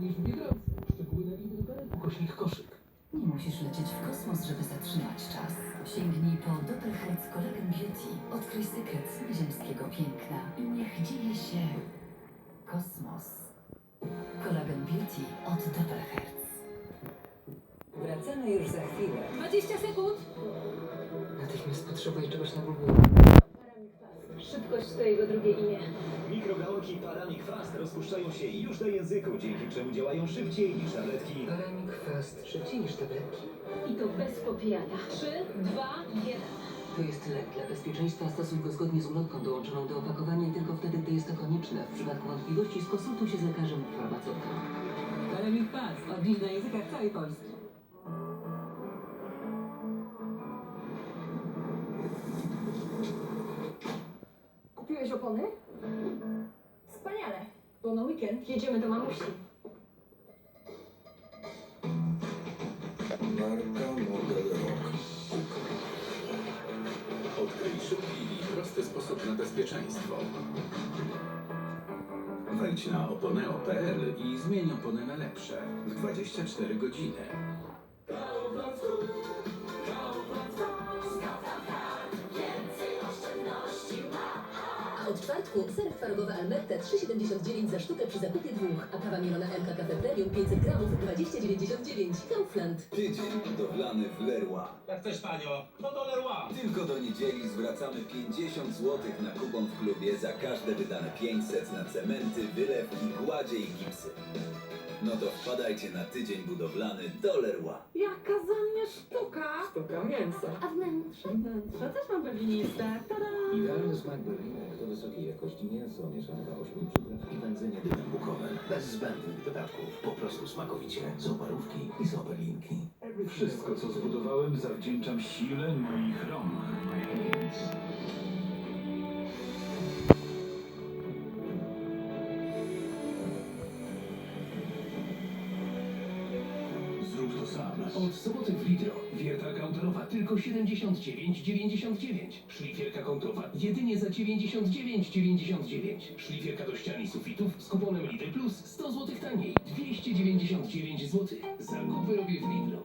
niż w Biedronce. Szczegóły na libro.pl ukośnik koszyk. Nie musisz lecieć w kosmos, żeby zatrzymać czas. Sięgnij po Doppelheiz Collagen Beauty. Odkryj sekret ziemskiego piękna. I niech dzieje się kosmos. Collagen Beauty od Doppelherz. Wracamy już za chwilę. 20 sekund. Natychmiast potrzebuję czegoś na Google. Szybkość to jego drugie imię. Mikrogałki Paramik Fast rozpuszczają się już na języku, dzięki czemu działają szybciej niż tabletki. Paramik Fast. Szybciej niż tabletki. I to bez popijania. 3, 2, 1. To jest lek dla bezpieczeństwa. Stosuj go zgodnie z ulotką dołączoną do opakowania i tylko wtedy, gdy jest to konieczne. W przypadku wątpliwości skonsultuj się z lekarzem farmaceutą. Paramik Fast. Od dziś na językach całej Polski. Kupiłeś opony? Wspaniale. Bo na weekend jedziemy do mamusi. Marka Model Rock. Odkryj szybki i prosty sposób na bezpieczeństwo. Wejdź na oponeo.pl i zmień opony na lepsze w 24 godziny. A od czwartku ser twarogowy Almette 3,79 za sztukę przy zakupie dwóch, a kawa mielona MK Cafe Premium 500 gramów 20,99. Kaufland. Tydzień budowlany w Leroy. Jak chcesz tanio, to do Leroy. Tylko do niedzieli zwracamy 50 zł na kupon w klubie za każde wydane 500 na cementy, wylewki, gładzie i gipsy. No to wpadajcie na tydzień budowlany do Leroy. Jaka za mnie sztuka. Sztuka mięsa. A wnętrze? Wnętrze też mam pewnie Tada! Idealny smak berlinek to wysokiej jakości mięso mieszane na ośmiu przypraw i wędzenie dymem bukowym. Bez zbędnych dodatków. Po prostu smakowicie. Są parówki i są berlinki. Wszystko, co zbudowałem, zawdzięczam sile moich rąk. Od soboty w Lidro. Wierta counterowa tylko 79,99. Szlifierka kątowa jedynie za 99,99. Szlifierka do ścian i sufitów z kuponem Lidl Plus 100 zł taniej. 299 zł. Zakupy robię w Lidro.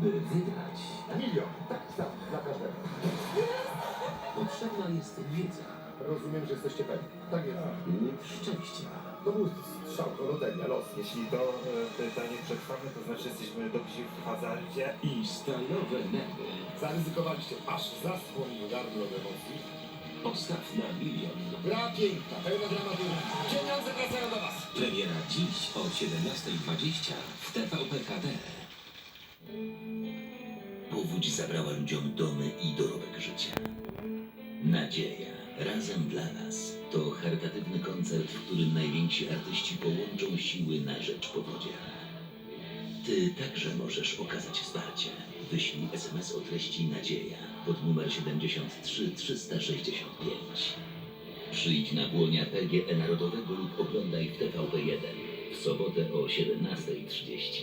By wygrać, milion. Tak sam dla każdego. Potrzebna jest wiedza. Rozumiem, że jesteście pewni. Tak jest. Lub szczęścia. To był strzał, to loteria, los. Jeśli to e, pytanie przetrwamy, to znaczy jesteśmy dobrzy w hazardzie. I stalowe nerwy. Zaryzykowaliście, aż zaschło mi gardło od emocji. Postaw na milion. Gra piękna, pełna dramaturgii. Pieniądze wracają do was. Premiera dziś o 17.20 w TVP HD. Powódź zabrała ludziom domy i dorobek życia. Nadzieja. Razem dla nas. To charytatywny koncert, w którym najwięksi artyści połączą siły na rzecz powodzia. Ty także możesz okazać wsparcie. Wyślij SMS o treści Nadzieja pod numer 73 365. Przyjdź na błonia PGE Narodowego lub oglądaj w TVP1 w sobotę o 17.30.